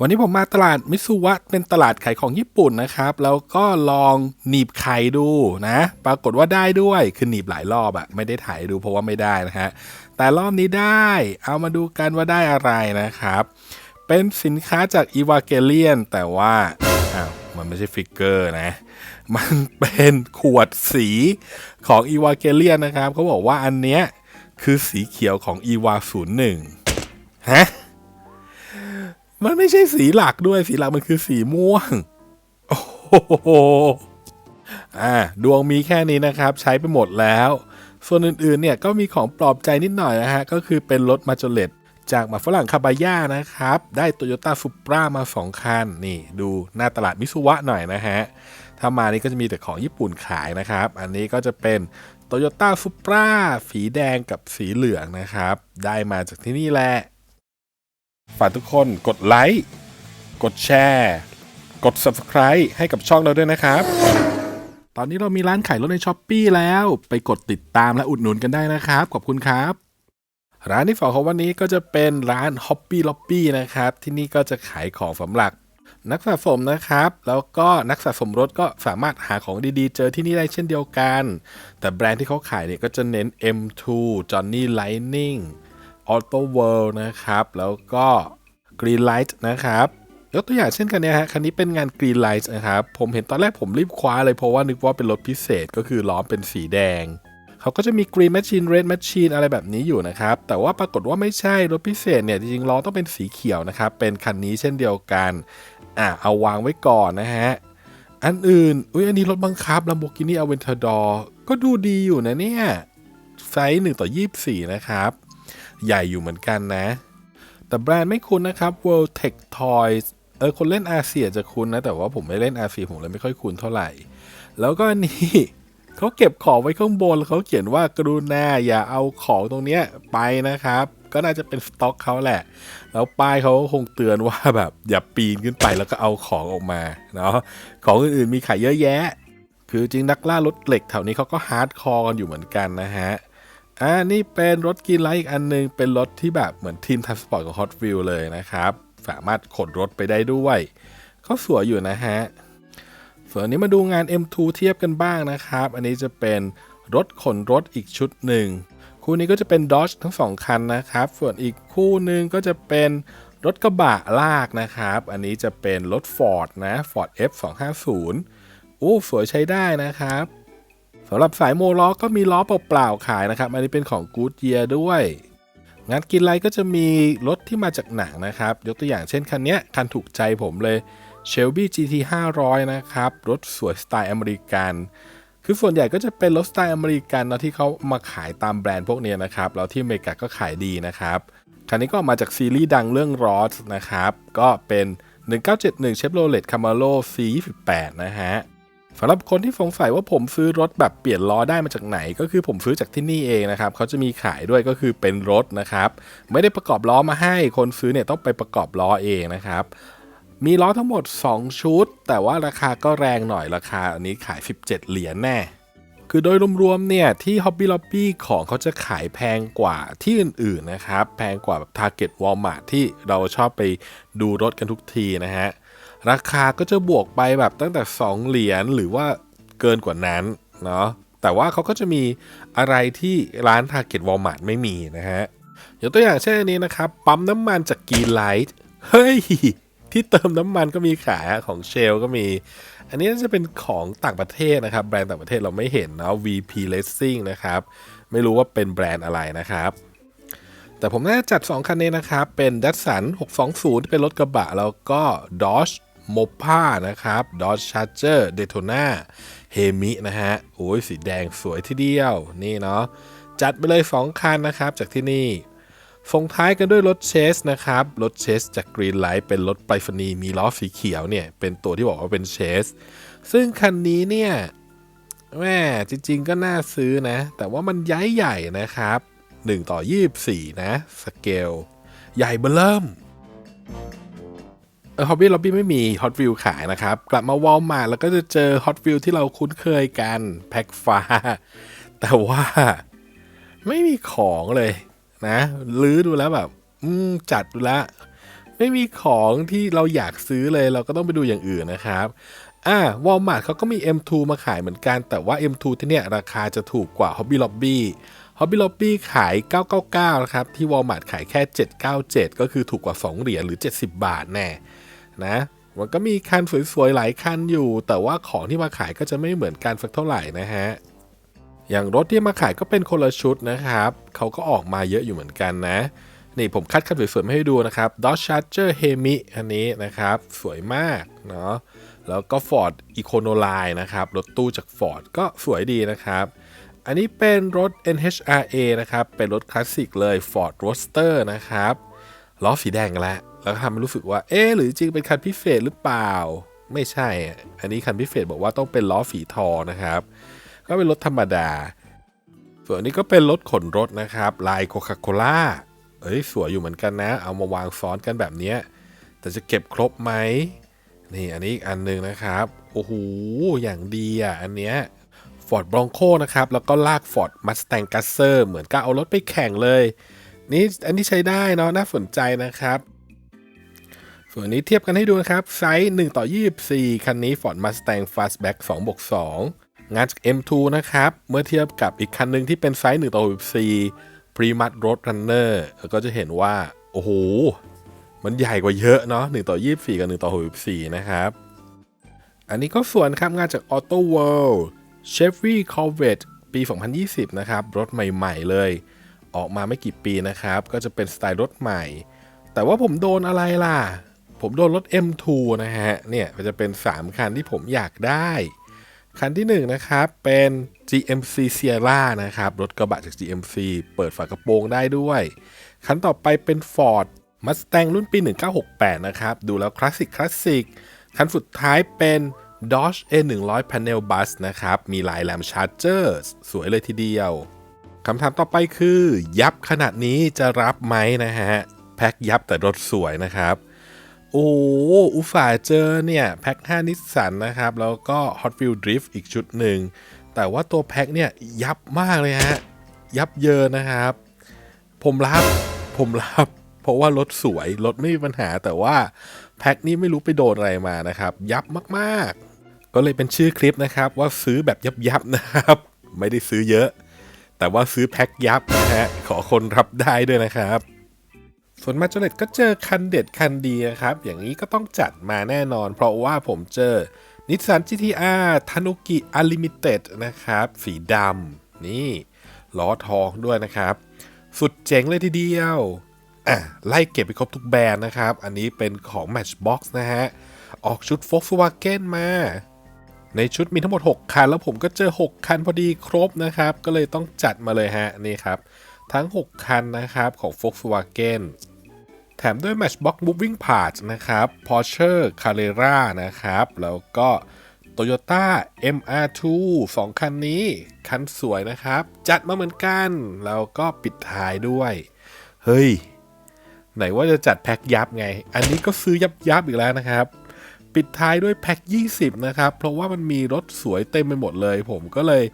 วันนี้ผมมาตลาดมิซูวะเป็นตลาดขายของญี่ปุ่นนะครับ แล้วก็ลองหนีบไข่ดูนะ ปรากฏว่าได้ด้วย คือหนีบหลายรอบอะไม่ได้ถ่ายดูเพราะว่าไม่ได้นะฮะ แต่รอบนี้ได้ เอามาดูกันว่าได้อะไรนะครับ เป็นสินค้าจาก e v a g e l i o n แต่ว่าอ้าวมันไม่ใช่ฟิกเกอร์นะ มันเป็นขวดสีของ e v a g e l i o n นนะครับเขาบอกว่าอันเนี้ยคือสีเขียวของ e v a 01ฮะ มันไม่ใช่สีหลักด้วยสีหลักมันคือสีม่วง โอ้โหอ่าดวงมีแค่นี้นะครับ ใช้ไปหมดแล้ว ส่วนอื่นๆเนี่ยก็มีของปลอบใจนิดหน่อยนะฮะ ก็คือเป็นรถมาจเลตจากหมาฝรั่งคาบาย่านะครับ ได้โตโยต้า u ุปรามา 2 คัน นี่ ดูหน้าตลาดมิสุวะหน่อยนะฮะ ถ้ามานี่ก็จะมีแต่ของญี่ปุ่นขายนะครับ อันนี้ก็จะเป็นโตโยต้า u ุปราสีแดงกับสีเหลืองนะครับ ได้มาจากที่นี่แหละ ฝากทุกคนกดไลค์กดแชร์ กด Subscribe ให้กับช่องเราด้วยนะครับ ตอนนี้เรามีร้านขายรถในช้อปปีแล้ว ไปกดติดตามและอุดหนุนกันได้นะครับ ขอบคุณครับ ร้านที่สองของวันนี้ก็จะเป็นร้าน Hobby Lobby นะครับ ที่นี่ก็จะขายของสำหรับนักสะสมนะครับ แล้วก็นักสะสมรถก็สามารถหาของดีๆ เจอที่นี่ได้เช่นเดียวกัน แต่แบรนด์ที่เขาขายเนี่ยก็จะเน้น M2 Johnny Lightning Auto World นะครับ แล้วก็ Green Light นะครับยกตัวอย่างเช่นกันเนี่ยฮะคันนี้เป็นงาน Green Light นะครับ ผมเห็นตอนแรกผมรีบคว้าเลยเพราะว่านึกว่าเป็นรถพิเศษก็คือล้อมเป็นสีแดง เขาก็จะมี Green Machine Red Machine อะไรแบบนี้อยู่นะครับ แต่ว่าปรากฏว่าไม่ใช่รถพิเศษเนี่ย จริงๆล้อต้องเป็นสีเขียวนะครับ เป็นคันนี้เช่นเดียวกัน อะเอาวางไว้ก่อนนะฮะ อันอื่น อุ้ยอันนี้รถบังคับ Lamborghini Aventador ก็ดูดีอยู่นะเนี่ย ไซส์1ต่อ24 นะครับ ใหญ่อยู่เหมือนกันนะ แต่แบรนด์ไม่คุ้นนะครับ World Tech Toys เออคนเล่นอาเซียจะคุ้นนะ แต่ว่าผมไม่เล่นอาเซียผมเลยไม่ค่อยคุ้นเท่าไหร่ แล้วก็อันนี้เขาเก็บของไว้ข้างบนแล้วเขาเขียนว่ากรุณาอย่าเอาของตรงเนี้ยไปนะครับ ก็น่าจะเป็นสต็อกเขาแหละ แล้วป้ายเขาก็คงเตือนว่าแบบอย่าปีนขึ้นไปแล้วก็เอาของออกมาเนาะของอื่นๆมีขายเยอะแยะ คือจริงนักล่ารถเหล็กแถวนี้เขาก็ฮาร์ดคอร์กันอยู่เหมือนกันนะฮะ อ่านี่เป็นรถกินไลท์อีกอันหนึง เป็นรถที่แบบเหมือนทีมทัพสปอร์ตของ Hot Wheel เลยนะครับ สามารถขนรถไปได้ด้วยเขาสวยอยู่นะฮะ ส่วนนี้มาดูงาน M2 เทียบกันบ้างนะครับ อันนี้จะเป็นรถขนรถอีกชุดหนึ่ง คู่นี้ก็จะเป็น Dodge ทั้งสองคันนะครับ ส่วนอีกคู่หนึ่งก็จะเป็นรถกระบะลากนะครับ อันนี้จะเป็นรถ Ford นะ Ford F250 โอ้สวยใช้ได้นะครับ สำหรับสายโมล้อก็มีล้อเปล่าๆขายนะครับ อันนี้เป็นของ Goodyear ด้วย งานกินไรก็จะมีรถที่มาจากหนังนะครับ ยกตัวอย่างเช่นคันนี้คันถูกใจผมเลย Shelby GT 500 นะครับ รถสวยสไตล์อเมริกัน คือส่วนใหญ่ก็จะเป็นรถสไตล์อเมริกันเนาะที่เขามาขายตามแบรนด์พวกนี้นะครับ แล้วที่อเมริกาก็ขายดีนะครับ คันนี้ก็มาจากซีรีส์ดังเรื่อง r o s นะครับ ก็เป็น 1971 Chevrolet Camaro C28 นะฮะ สำหรับคนที่สงสัยว่าผมซื้อรถแบบเปลี่ยนล้อได้มาจากไหน ก็คือผมซื้อจากที่นี่เองนะครับเขาจะมีขายด้วยก็คือเป็นรถนะครับ ไม่ได้ประกอบล้อมาให้คนซื้อเนี่ยต้องไปประกอบล้อเองนะครับมีล้อทั้งหมด 2 ชุด แต่ว่าราคาก็แรงหน่อยราคาอันนี้ขาย 17 เหรียญแน่ คือโดยรวมๆเนี่ยที่ Hobby Lobby ของเขาจะขายแพงกว่าที่อื่นๆนะครับ แพงกว่าแบบ Target Walmart ที่เราชอบไปดูรถกันทุกทีนะฮะ ราคาก็จะบวกไปแบบตั้งแต่ 2 เหรียญหรือว่าเกินกว่านั้นเนาะแต่ว่าเขาก็จะมีอะไรที่ร้าน Target Walmart ไม่มีนะฮะยกตัวอย่างเช่นอันนี้นะครับ ปั๊มน้ำมันจาก Green Light เฮ้ย ที่เติมน้ำมันก็มีขายของเชลก็มี อันนี้จะเป็นของต่างประเทศนะครับ แบรนด์ต่างประเทศเราไม่เห็นเนาะ VP Racing นะครับ ไม่รู้ว่าเป็นแบรนด์อะไรนะครับ แต่ผมน่าจะจัด 2 คันนี้นะครับ เป็น d a t s u n 620ที่เป็นรถกระบะ แล้วก็ Dodge Mopa นะครับ Dodge Charger Daytona Hemi นะฮะโอ้ยสีแดงสวยทีเดียว นี่เนาะจัดไปเลย 2 คันนะครับ จากที่นี่ส่งท้ายกันด้วยรถเชสนะครับ รถเชสจาก Green Light เป็นรถไปรษณีย์มีล้อสีเขียวเนี่ย เป็นตัวที่บอกว่าเป็นเชส ซึ่งคันนี้เนี่ยแม่จริง ๆ ก็น่าซื้อนะ แต่ว่ามันย้ายใหญ่นะครับ 1 ต่อ 24 นะ สเกล ใหญ่เบ้อเริ่ม เออ Hobby Lobby ไม่มี Hot Wheel ขายนะครับ กลับมาวอลมาแล้วก็จะเจอ Hot Wheel ที่เราคุ้นเคยกัน แพ็คฟ้า แต่ว่าไม่มีของเลยนะลื้อดูแล้วแบบ อืม จัดดูแล้วไม่ไม่มีของที่เราอยากซื้อเลยเราก็ต้องไปดูอย่างอื่นนะครับอ่าวอลมาร์ทเขาก็มี M2 มาขายเหมือนกัน แต่ว่า M2 ที่เนี่ยราคาจะถูกกว่า Hobby Lobby Hobby Lobby ขาย 999 นะครับ ที่ Walmart ขายแค่ 797 ก็คือถูกกว่า 2 เหรียญหรือ 70 บาทแน่นะมันก็มีคันสวยๆ หลายคันอยู่ แต่ว่าของที่มาขายก็จะไม่เหมือนกันสักเท่าไหร่นะฮะ อย่างรถที่มาขายก็เป็นคนละชุดนะครับ เขาก็ออกมาเยอะอยู่เหมือนกันนะ นี่ผมคัดคันสวยๆมาให้ดูนะครับ Dodge Charger Hemi อันนี้นะครับ สวยมากเนาะ แล้วก็ Ford Econoline นะครับ รถตู้จาก Ford ก็สวยดีนะครับ อันนี้เป็นรถ NHRA นะครับ เป็นรถคลาสสิกเลย Ford Roadster นะครับล้อสีแดงแล้วแล้วทำให้รู้สึกว่า เอ๊หรือจริงเป็นคันพิเศษหรือเปล่า ไม่ใช่ อันนี้คันพิเศษบอกว่าต้องเป็นล้อฝีทอนะครับ ก็เป็นรถธรรมดา ส่วนนี้ก็เป็นรถขนรถนะครับ ลายโคคาโคล่าเอ้ยสวยอยู่เหมือนกันนะ เอามาวางซ้อนกันแบบนี้ แต่จะเก็บครบไหม นี่อันนี้อีกอันหนึ่งนะครับ โอ้โห อย่างดีอะ อันเนี้ย Ford Bronco นะครับ แล้วก็ลาก Ford Mustang g u s s e r เหมือนกับเอารถไปแข่งเลย นี่อันนี้ใช้ได้เนาะน่าสนใจนะครับ ส่วนนี้เทียบกันให้ดูนะครับ ไซส์1ต่อ 24 คันนี้ Ford Mustang Fastback 2บวก2งานจาก M2 นะครับ เมื่อเทียบกับอีกคันหนึ่งที่เป็นไซส์1ต่อ 64 Primus Road Runner แล้วก็จะเห็นว่า โอ้โห มันใหญ่กว่าเยอะเนาะ1ต่อ 24 กับ1ต่อ 64 นะครับอันนี้ก็ส่วนครับงานจาก Auto World Chevy Corvette ปี 2020 นะครับ รถใหม่ๆเลย ออกมาไม่กี่ปีนะครับ ก็จะเป็นสไตล์รถใหม่ แต่ว่าผมโดนอะไรล่ะ ผมโดนรถ M2 นะฮะ เนี่ยจะเป็น 3 คันที่ผมอยากได้ คันที่ 1 นะครับ เป็น GMC Sierra นะครับ รถกระบะจาก GMC เปิดฝากระโปรงได้ด้วย คันต่อไปเป็น Ford Mustang รุ่นปี 1968 นะครับ ดูแล้วคลาสสิกคลาสสิกคันสุดท้ายเป็น Dodge A100 Panel Bus นะครับ มีลายแหลมชาร์เจอร์สวยเลยทีเดียวคำถามต่อไปคือ ยับขนาดนี้จะรับไหมนะฮะ แพ็คยับแต่รถสวยนะครับ โอ้อุตส่าเจอเนี่ย แพ็ค5นิสสันนะครับ แล้วก็ Hot Wheel Drift อีกชุดหนึ่ง แต่ว่าตัวแพ็คเนี่ย ยับมากเลยฮะ ยับเยินนะครับ ผมรับ ผมรับ เพราะว่ารถสวย รถไม่มีปัญหาแต่ว่าแพ็คนี้ไม่รู้ไปโดนอะไรมานะครับ ยับมากๆ ก็เลยเป็นชื่อคลิปนะครับว่าซื้อแบบยับๆนะครับ ไม่ได้ซื้อเยอะ แต่ว่าซื้อแพ็คยับนะฮะขอคนรับได้ด้วยนะครับ ส่วนมาจเลตก็เจอคันเด็ดคันดีนะครับ อย่างนี้ก็ต้องจัดมาแน่นอน เพราะว่าผมเจอนิสสัน GTR ทานุกิ Unlimited นะครับ สีดำนี่ล้อทองด้วยนะครับ สุดเจ๋งเลยทีเดียวอะไล่เก็บไปครบทุกแบรนด์นะครับ อันนี้เป็นของ Matchbox นะฮะ ออกชุด Volkswagen มา ในชุดมีทั้งหมด 6 คัน แล้วผมก็เจอ 6 คันพอดีครบนะครับ ก็เลยต้องจัดมาเลยฮะ นี่ครับ ทั้ง 6 คันนะครับของ Volkswagen แถมด้วย Matchbox Moving Parts นะครับ Porsche Carrera นะครับ แล้วก็ Toyota MR2 2 คันนี้ คันสวยนะครับ จัดมาเหมือนกัน แล้วก็ปิดท้ายด้วย เฮ้ย ไหนว่าจะจัดแพ็คยับไง อันนี้ก็ซื้อยับยับอีกแล้วนะครับ ปิดท้ายด้วยแพ็ค 20 นะครับ เพราะว่ามันมีรถสวยเต็มไปหมดเลย ผมก็เลย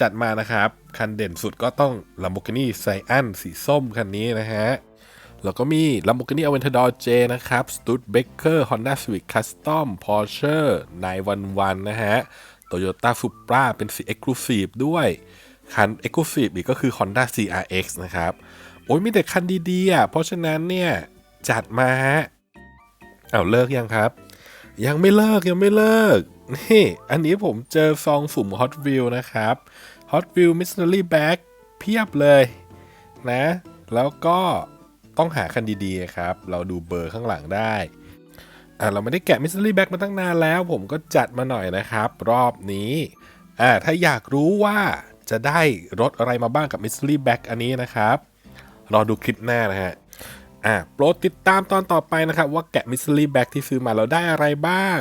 จัดมานะครับ คันเด่นสุดก็ต้อง Lamborghini Sian สีส้มคันนี้นะฮะ แล้วก็มี Lamborghini Aventador J นะครับ Studebaker Honda Civic Custom Porsche 911 นะฮะ Toyota Supra เป็นสี Exclusive ด้วย คัน Exclusive อีกก็คือ Honda CRX นะครับ โอ้ยมีแต่คันดีๆอะเพราะฉะนั้นเนี่ย จัดมาฮะเอาเลิกยังครับ ยังไม่เลิกยังไม่เลิก นี่ อันนี้ผมเจอซองสุ่ม Hot Wheel นะครับ Hot Wheel Mystery Bag เพียบเลยนะ แล้วก็ต้องหาคันดีๆครับ เราดูเบอร์ข้างหลังได้อ่าเราไม่ได้แกะ Mystery Bag มาตั้งนานแล้ว ผมก็จัดมาหน่อยนะครับ รอบนี้อ่าถ้าอยากรู้ว่าจะได้รถอะไรมาบ้างกับ Mystery Bag อันนี้นะครับ รอดูคลิปหน้านะฮะ อ่าโปรดติดตามตอนต่อไปนะครับ ว่าแกะมิสซิลี่แบ็กที่ซื้อมาเราได้อะไรบ้าง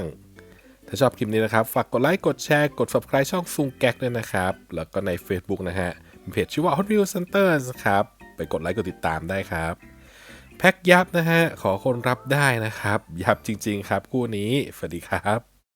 ถ้าชอบคลิปนี้นะครับ ฝากกดไลค์ กดแชร์ กด subscribe ช่องซุงแก๊กด้วยนะครับ แล้วก็ใน Facebook นะฮะมีเพจชื่อว่า Hot Wheels Center ครับ ไปกดไลค์ กดติดตามได้ครับ แพ็กยับนะฮะ ขอคนรับได้นะครับ ยับจริง ๆ ครับคู่นี้ สวัสดีครับ